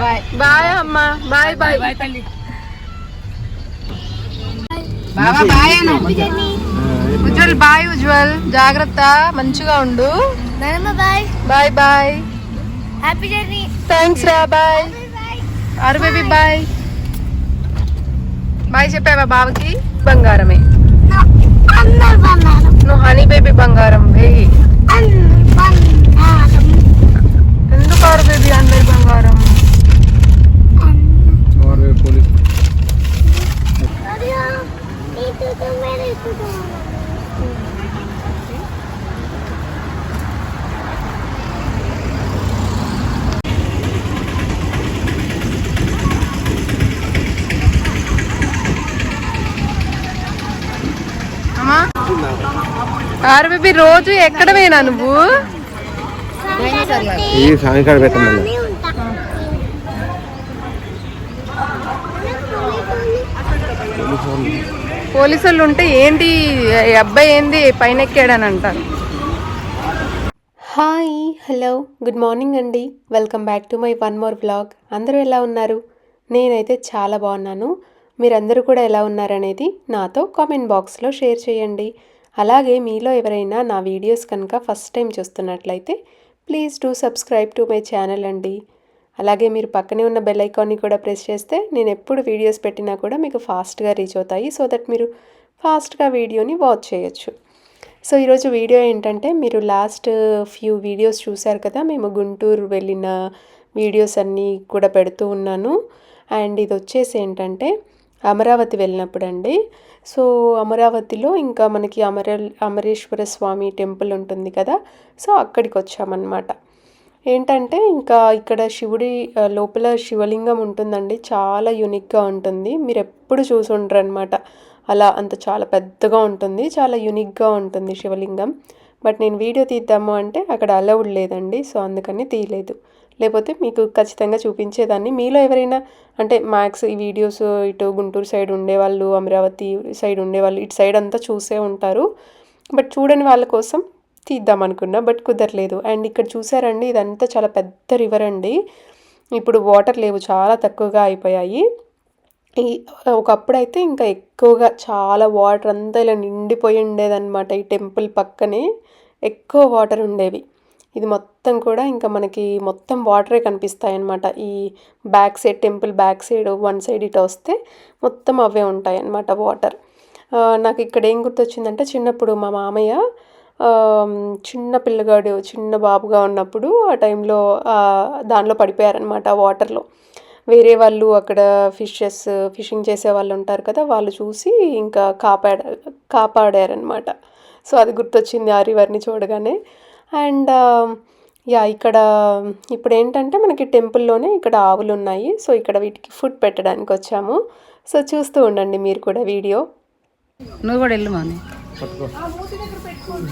Bye bye అమ్మా. Bye bye bye తల్లి. బాబా బాయ్ అను ఉజ్వల్ బాయ్ ఉజ్వల్. జాగ్రత్త. మంచిగా ఉండు. నానమ్మ bye bye bye happy journey thanks రా బాయ్ ఆరు బేబీ బాయ్ బాయ్ చెప్పావా బావకి? బంగారమే అందరు బంగారం నువ్వు హనీ బేబీ బంగారం వెయ్యి అందరు బంగారం ఎందుకు ఆరు బేబీ అందరి బంగారం అయ్యో ఇటు తుమ్మెద ఇటు అమ్మా ఆరు బేబీ రోజు ఎక్కడ పోయినా నువ్వు? ఈ సాయంకాలం పెట్టమన్నా పోలీసు వాళ్ళు ఉంటే ఏంటి అబ్బాయి ఏంది పైన ఎక్కాడని అంటారు. హాయ్ హలో గుడ్ మార్నింగ్ అండి. Welcome back to my one more blog అందరూ ఎలా ఉన్నారు? నేనైతే చాలా బాగున్నాను. మీరందరూ కూడా ఎలా ఉన్నారనేది నాతో కామెంట్ బాక్స్లో షేర్ చేయండి. అలాగే మీలో ఎవరైనా నా వీడియోస్ కనుక ఫస్ట్ టైం చూస్తున్నట్లయితే please do subscribe to my channel అండి. అలాగే మీరు పక్కనే ఉన్న బెల్ ఐకాన్ని కూడా ప్రెస్ చేస్తే నేను ఎప్పుడు వీడియోస్ పెట్టినా కూడా మీకు ఫాస్ట్గా రీచ్ అవుతాయి. సో దట్ మీరు ఫాస్ట్గా వీడియోని వాచ్ చేయొచ్చు. సో ఈరోజు వీడియో ఏంటంటే మీరు లాస్ట్ ఫ్యూ వీడియోస్ చూశారు కదా మేము గుంటూరు వెళ్ళిన వీడియోస్ అన్నీ కూడా పెడుతూ ఉన్నాను. అండ్ ఇది వచ్చేసి ఏంటంటే అమరావతి వెళ్ళినప్పుడు అండి సో అమరావతిలో ఇంకా మనకి అమర అమరేశ్వర స్వామి టెంపుల్ ఉంటుంది కదా. సో అక్కడికి వచ్చామన్నమాట ఏంటంటే ఇంకా ఇక్కడ శివుడి లోపల శివలింగం ఉంటుందండి. చాలా యూనిక్గా ఉంటుంది. మీరు ఎప్పుడు చూసి ఉండరు అనమాట అలా అంత చాలా పెద్దగా ఉంటుంది. చాలా యూనిక్గా ఉంటుంది శివలింగం. బట్ నేను వీడియో తీద్దాము అంటే అక్కడ అలౌడ్ లేదండి. సో అందుకని తీయలేదు. లేకపోతే మీకు ఖచ్చితంగా చూపించేదాన్ని. మీలో ఎవరైనా అంటే మ్యాక్స్ ఈ వీడియోస్ ఇటు గుంటూరు సైడ్ ఉండేవాళ్ళు అమరావతి సైడ్ ఉండేవాళ్ళు ఇటు సైడ్ అంతా చూసే ఉంటారు. బట్ చూడని వాళ్ళ కోసం తీద్దాం అనుకున్నా బట్ కుదరలేదు. అండ్ ఇక్కడ చూసారండి ఇదంతా చాలా పెద్ద రివర్ అండి. ఇప్పుడు వాటర్ లేవు చాలా తక్కువగా అయిపోయాయి. ఈ ఒకప్పుడైతే ఇంకా ఎక్కువగా చాలా వాటర్ అంతా ఇలా నిండిపోయి ఉండేదన్నమాట ఈ టెంపుల్ పక్కనే. ఎక్కువ వాటర్ ఉండేవి. ఇది మొత్తం కూడా ఇంకా మనకి మొత్తం వాటరే కనిపిస్తాయి అన్నమాట ఈ back side temple back side one side ఇటు వస్తే మొత్తం అవే ఉంటాయి అన్నమాట వాటర్ నాకు ఇక్కడ ఏం గుర్తొచ్చిందంటే చిన్నప్పుడు మా మామయ్య చిన్న పిల్లగాడు చిన్న బాబుగా ఉన్నప్పుడు ఆ టైంలో దానిలో పడిపోయారనమాట వాటర్లో. వేరే వాళ్ళు అక్కడ ఫిషెస్ ఫిషింగ్ చేసే వాళ్ళు ఉంటారు కదా వాళ్ళు చూసి ఇంకా కాపాడ కాపాడారనమాట సో అది గుర్తొచ్చింది ఆ రివర్ని చూడగానే. అండ్ యా ఇక్కడ ఇప్పుడు ఏంటంటే మనకి టెంపుల్లోనే ఇక్కడ ఆవులు ఉన్నాయి సో ఇక్కడ వీటికి ఫుడ్ పెట్టడానికి వచ్చాము. సో చూస్తూ ఉండండి మీరు కూడా వీడియో. నువ్వు కూడా వెళ్ళు మౌని.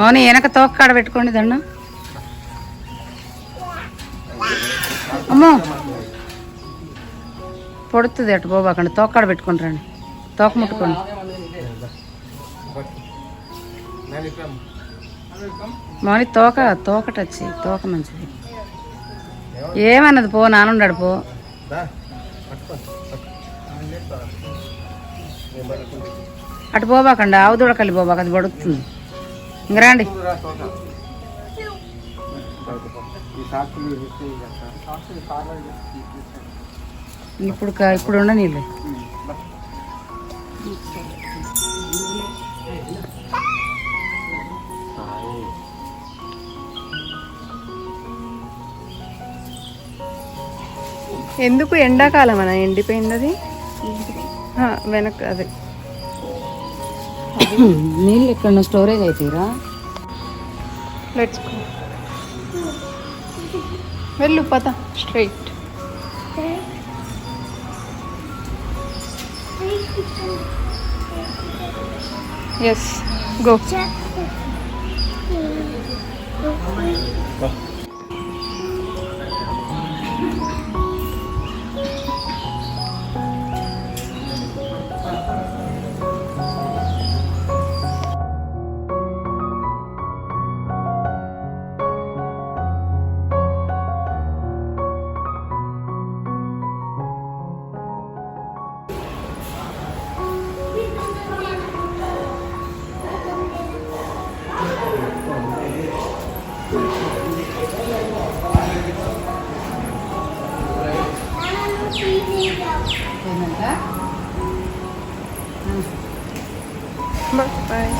మౌని వెనక తోక కాడ పెట్టుకోండి దండం. అమ్మో! పొడుతుంది అటు పోబాకండి తోక కాడ పెట్టుకొని రండి తోక ముట్టుకోండి. మౌని తోక తోక టచ్ చెయ్యి, తోక మంచిది. ఏమన్నది పో నానుండాడు పో. అటు పోబాకండి ఆవు దూడకల్లి పోబాక అది పడుతుంది ఇంక రండి. ఇప్పుడు ఇప్పుడు ఉండ నీళ్ళు. ఎందుకు ఎండాకాలం అన్న? ఎండిపోయింది అది వెనక అదే. నీళ్ళు ఎక్కడ స్టోరేజ్ అవుతాయిరా వెళ్ళు పద. స్ట్రైట్ ఎస్ గో బాయ్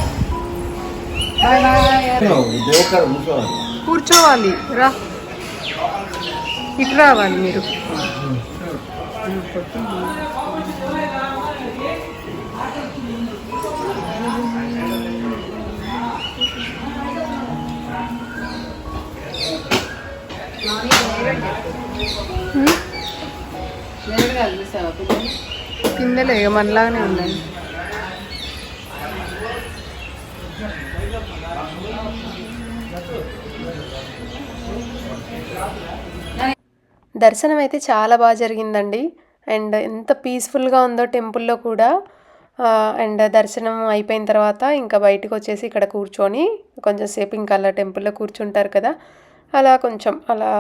కూర్చోవాలి కూర్చోవాలి రా. ఇటు రావాలి మీరు. పిల్లలు కిందలే మనలాగానే ఉండండి. దర్శనం అయితే చాలా బాగా జరిగిందండి. అండ్ ఎంత పీస్ఫుల్గా ఉందో టెంపుల్లో కూడా. అండ్ దర్శనం అయిపోయిన తర్వాత ఇంకా బయటకు వచ్చేసి ఇక్కడ కూర్చొని కొంచెం సేపు ఇంకా అలా టెంపుల్లో కూర్చుంటారు కదా. అలా కొంచెం అలా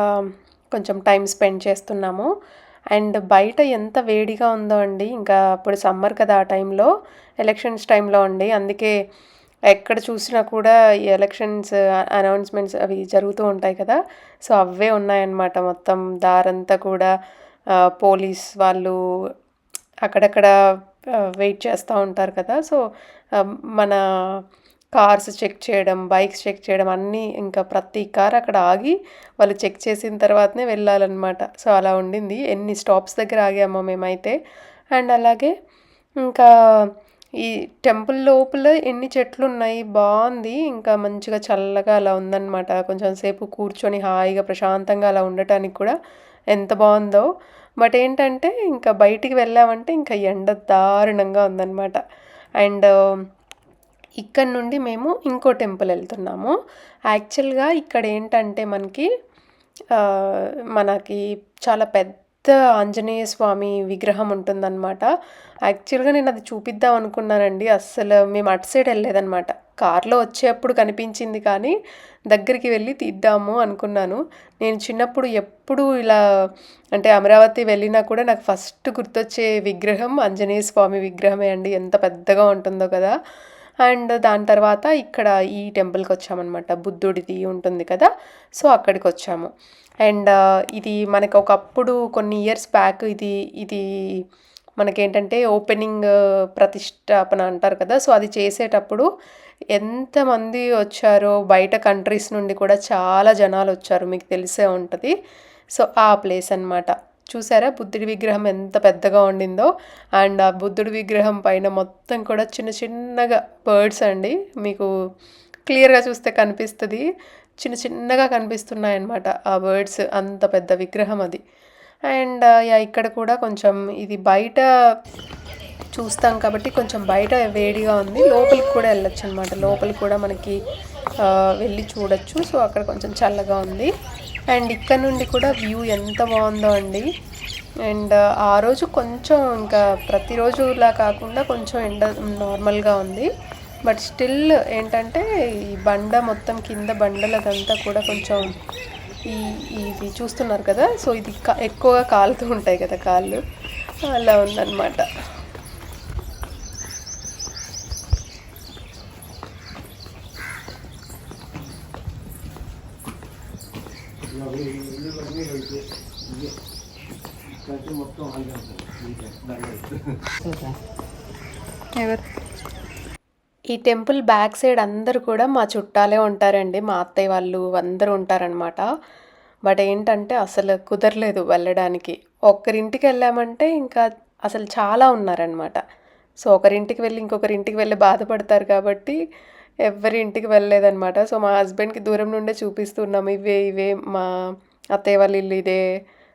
కొంచెం టైం స్పెండ్ చేస్తున్నాము. అండ్ బయట ఎంత వేడిగా ఉందో అండి. ఇంకా అప్పుడు సమ్మర్ కదా ఆ టైంలో ఎలక్షన్స్ టైంలో అండి. అందుకే ఎక్కడ చూసినా కూడా ఈ ఎలక్షన్స్ అనౌన్స్మెంట్స్ అవి జరుగుతూ ఉంటాయి కదా. సో అవే ఉన్నాయన్నమాట మొత్తం. దారంతా కూడా పోలీస్ వాళ్ళు అక్కడక్కడ వెయిట్ చేస్తూ ఉంటారు కదా. సో మన కార్స్ చెక్ చేయడం బైక్స్ చెక్ చేయడం అన్నీ ఇంకా ప్రతి కార్ అక్కడ ఆగి వాళ్ళు చెక్ చేసిన తర్వాతనే వెళ్ళాలన్నమాట. సో అలా ఉండింది. ఎన్ని స్టాప్స్ దగ్గర ఆగామో మేమైతే. అండ్ అలాగే ఇంకా ఈ టెంపుల్ లోపల ఎన్ని చెట్లు ఉన్నాయి బాగుంది. ఇంకా మంచిగా చల్లగా అలా ఉందన్నమాట. కొంచెం సేపు కూర్చొని హాయిగా ప్రశాంతంగా అలా ఉండటానికి కూడా ఎంత బాగుందో. బట్ ఏంటంటే ఇంకా బయటికి వెళ్ళామంటే ఇంకా ఎండ దారుణంగా ఉందన్నమాట. అండ్ ఇక్కడ నుండి మేము ఇంకో టెంపుల్ వెళ్తున్నాము. యాక్చువల్గా ఇక్కడ ఏంటంటే మనకి మనకి చాలా పెద్ద పెద్ద ఆంజనేయ స్వామి విగ్రహం ఉంటుందన్నమాట. యాక్చువల్గా నేను అది చూపిద్దాం అనుకున్నానండి. అస్సలు మేము అటు సైడ్ వెళ్ళలేదన్నమాట. కార్లో వచ్చేప్పుడు కనిపించింది కానీ దగ్గరికి వెళ్ళి తీద్దాము అనుకున్నాను. నేను చిన్నప్పుడు ఎప్పుడు ఇలా అంటే అమరావతి వెళ్ళినా కూడా నాకు ఫస్ట్ గుర్తొచ్చే విగ్రహం ఆంజనేయ స్వామి విగ్రహమే అండి. ఎంత పెద్దగా ఉంటుందో కదా. అండ్ దాని తర్వాత ఇక్కడ ఈ టెంపుల్కి వచ్చామన్నమాట. బుద్ధుడిది ఉంటుంది కదా సో అక్కడికి వచ్చాము. అండ్ ఇది మనకు ఒకప్పుడు కొన్ని ఇయర్స్ బ్యాక్ ఇది ఇది మనకేంటంటే ఓపెనింగ్ ప్రతిష్టాపన అంటారు కదా సో అది చేసేటప్పుడు ఎంతమంది వచ్చారో బయట కంట్రీస్ నుండి కూడా చాలా జనాలు వచ్చారు మీకు తెలిసే ఉంటుంది. సో ఆ ప్లేస్ అనమాట చూసారా? బుద్ధుడి విగ్రహం ఎంత పెద్దగా ఉండిందో. అండ్ ఆ బుద్ధుడి విగ్రహం పైన మొత్తం కూడా చిన్న చిన్నగా బర్డ్స్ అండి. మీకు క్లియర్గా చూస్తే కనిపిస్తుంది. చిన్న చిన్నగా కనిపిస్తున్నాయి అన్నమాట ఆ బర్డ్స్. అంత పెద్ద విగ్రహం అది. అండ్ ఇక్కడ కూడా కొంచెం ఇది బయట చూస్తాం కాబట్టి కొంచెం బయట వేడిగా ఉంది. లోపలికి కూడా వెళ్ళొచ్చు అనమాట లోపలికి కూడా మనకి వెళ్ళి చూడొచ్చు. సో అక్కడ కొంచెం చల్లగా ఉంది. అండ్ ఇక్కడ నుండి కూడా వ్యూ ఎంత బాగుందో అండి. అండ్ ఆ రోజు కొంచెం ఇంకా ప్రతిరోజులా కాకుండా కొంచెం ఎండ నార్మల్గా ఉంది. బట్ స్టిల్ ఏంటంటే ఈ బండ మొత్తం కింద బండలదంతా కూడా కొంచెం ఈ ఇది చూస్తున్నారు కదా? సో ఇది ఎక్కువగా కాలుతూ ఉంటాయి కదా కాళ్ళు. అలా ఉందన్నమాట. ఎవరు? ఈ టెంపుల్ బ్యాక్ సైడ్ అందరూ కూడా మా చుట్టాలే ఉంటారండి. మా అత్తయ్య వాళ్ళు అందరూ ఉంటారనమాట బట్ ఏంటంటే అసలు కుదరలేదు వెళ్ళడానికి. ఒక్కరింటికి వెళ్ళామంటే ఇంకా అసలు చాలా ఉన్నారనమాట సో ఒకరింటికి వెళ్ళి ఇంకొకరింటికి వెళ్ళి బాధపడతారు కాబట్టి ఎవరి ఇంటికి వెళ్ళలేదనమాట సో మా హస్బెండ్కి దూరం నుండే చూపిస్తున్నాం. ఇవే ఇవే మా అత్తయ్య వాళ్ళ ఇల్లు ఇదే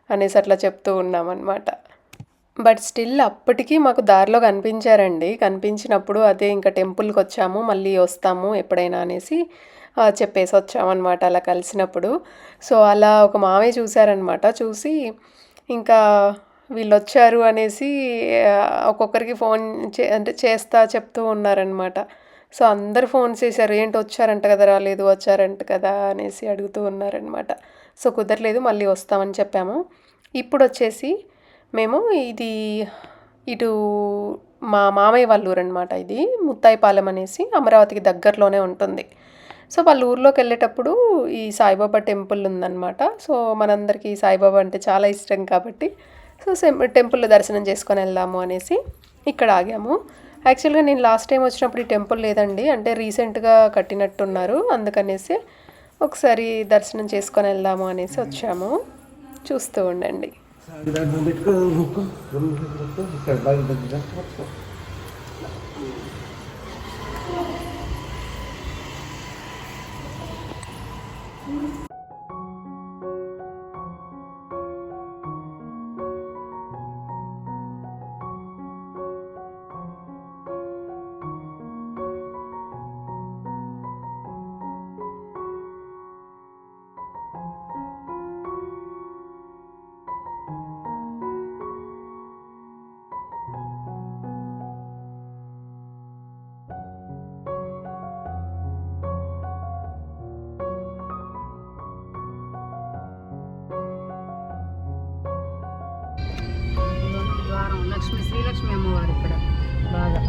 అనేసి అట్లా చెప్తూ ఉన్నామన్నమాట. బట్ స్టిల్ అప్పటికి మాకు దారిలో కనిపించారండి. కనిపించినప్పుడు అదే ఇంకా టెంపుల్కి వచ్చాము మళ్ళీ వస్తాము ఎప్పుడైనా అనేసి చెప్పేసి వచ్చామన్నమాట అలా కలిసినప్పుడు. సో అలా ఒక మామే చూశారనమాట చూసి ఇంకా వీళ్ళు వచ్చారు అనేసి ఒక్కొక్కరికి ఫోన్ చే అంటే చేస్తా చెప్తూ ఉన్నారనమాట సో అందరు ఫోన్ చేశారు ఏంటి వచ్చారంట కదా రాలేదు వచ్చారంట కదా అనేసి అడుగుతూ ఉన్నారనమాట సో కుదరలేదు మళ్ళీ వస్తామని చెప్పాము. ఇప్పుడు వచ్చేసి మేము ఇది ఇటు మా మామయ్య వాళ్ళ ఊరు అనమాట ఇది ముత్తాయిపాలెం అనేసి అమరావతికి దగ్గరలోనే ఉంటుంది. సో వాళ్ళ ఊర్లోకి వెళ్ళేటప్పుడు ఈ సాయిబాబా టెంపుల్ ఉందన్నమాట. సో మనందరికీ సాయిబాబా అంటే చాలా ఇష్టం కాబట్టి సో టెంపుల్లో దర్శనం చేసుకొని వెళ్దాము అనేసి ఇక్కడ ఆగాము. యాక్చువల్గా నేను లాస్ట్ టైం వచ్చినప్పుడు ఈ టెంపుల్ లేదండి అంటే రీసెంట్గా కట్టినట్టున్నారు అందుకనేసి ఒకసారి దర్శనం చేసుకొని వెళ్దాము అనేసి వచ్చాము. చూస్తూ ఉండండి. శ్రీలక్ష్మి అమ్మవారు ఇక్కడ బాగా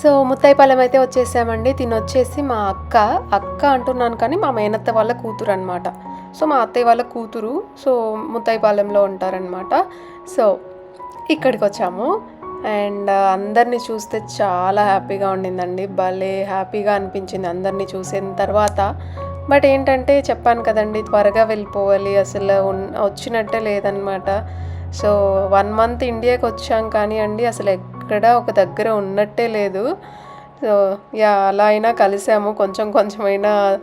సో ముత్తాయిపాలెం అయితే వచ్చేసామండి. తినొచ్చేసి మా అక్క అక్క అంటున్నాను కానీ మా మేనత్త వాళ్ళ కూతురు అనమాట సో మా అత్తయ్య వాళ్ళ కూతురు సో ముత్తాయిపాలెంలో ఉంటారనమాట సో ఇక్కడికి వచ్చాము. అండ్ అందరినీ చూస్తే చాలా హ్యాపీగా ఉండిందండి. భలే హ్యాపీగా అనిపించింది అందరినీ చూసిన తర్వాత. బట్ ఏంటంటే చెప్పాను కదండి త్వరగా వెళ్ళిపోవాలి అసలు వచ్చినట్టే లేదనమాట సో వన్ మంత్ ఇండియాకి వచ్చాం కానీ అండి అసలు ఎక్కడ ఒక దగ్గర ఉన్నట్టే లేదు. సో యా అలా అయినా కలిసాము. కొంచెం కొంచెమైనా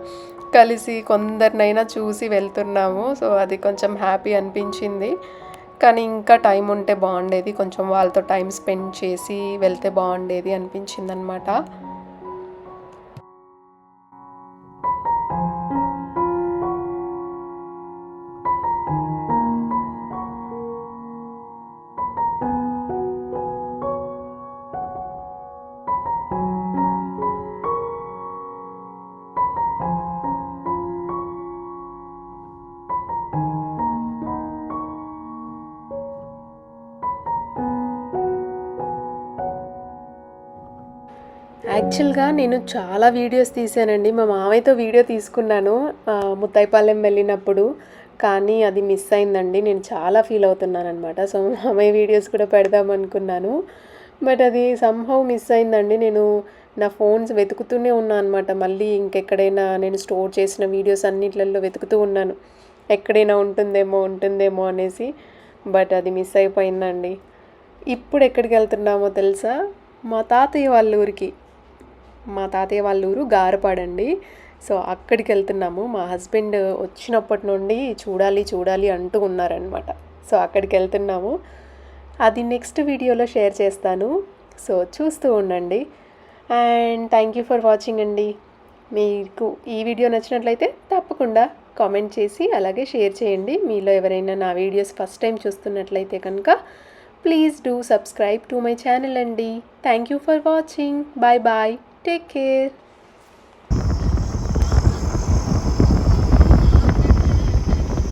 కలిసి కొందరినైనా చూసి వెళ్తున్నాము. సో అది కొంచెం హ్యాపీ అనిపించింది. కానీ ఇంకా టైం ఉంటే బాగుండేది. కొంచెం వాళ్ళతో టైం స్పెండ్ చేసి వెళ్తే బాగుండేది అనిపించింది అనమాట యాక్చువల్గా నేను చాలా వీడియోస్ తీసానండి మా మామయ్యతో వీడియో తీసుకున్నాను ముత్తాయిపాలెం వెళ్ళినప్పుడు. కానీ అది మిస్ అయిందండి. నేను చాలా ఫీల్ అవుతున్నాను అనమాట సో మామయ్య వీడియోస్ కూడా పెడదాం అనుకున్నాను. బట్ అది సంహవ్ మిస్ అయిందండి. నేను నా ఫోన్స్ వెతుకుతూనే ఉన్నాను అనమాట మళ్ళీ ఇంకెక్కడైనా నేను స్టోర్ చేసిన వీడియోస్ అన్నిట్లలో వెతుకుతూ ఉన్నాను. ఎక్కడైనా ఉంటుందేమో ఉంటుందేమో అనేసి. బట్ అది మిస్ అయిపోయిందండి. ఇప్పుడు ఎక్కడికి వెళ్తున్నామో తెలుసా? మా తాతయ్య వాళ్ళ ఊరికి. మా తాతయ్య వాళ్ళ ఊరు గారపాడండి. సో అక్కడికి వెళ్తున్నాము. మా హస్బెండ్ వచ్చినప్పటి నుండి చూడాలి చూడాలి అంటూ ఉన్నారనమాట సో అక్కడికి వెళ్తున్నాము. అది నెక్స్ట్ వీడియోలో షేర్ చేస్తాను. సో చూస్తూ ఉండండి. And thank you for watching అండి. మీకు ఈ వీడియో నచ్చినట్లయితే తప్పకుండా కామెంట్ చేసి అలాగే షేర్ చేయండి. మీలో ఎవరైనా నా వీడియోస్ ఫస్ట్ టైం చూస్తున్నట్లయితే కనుక please do subscribe to my channel అండి. Thank you for watching. Bye bye. Take care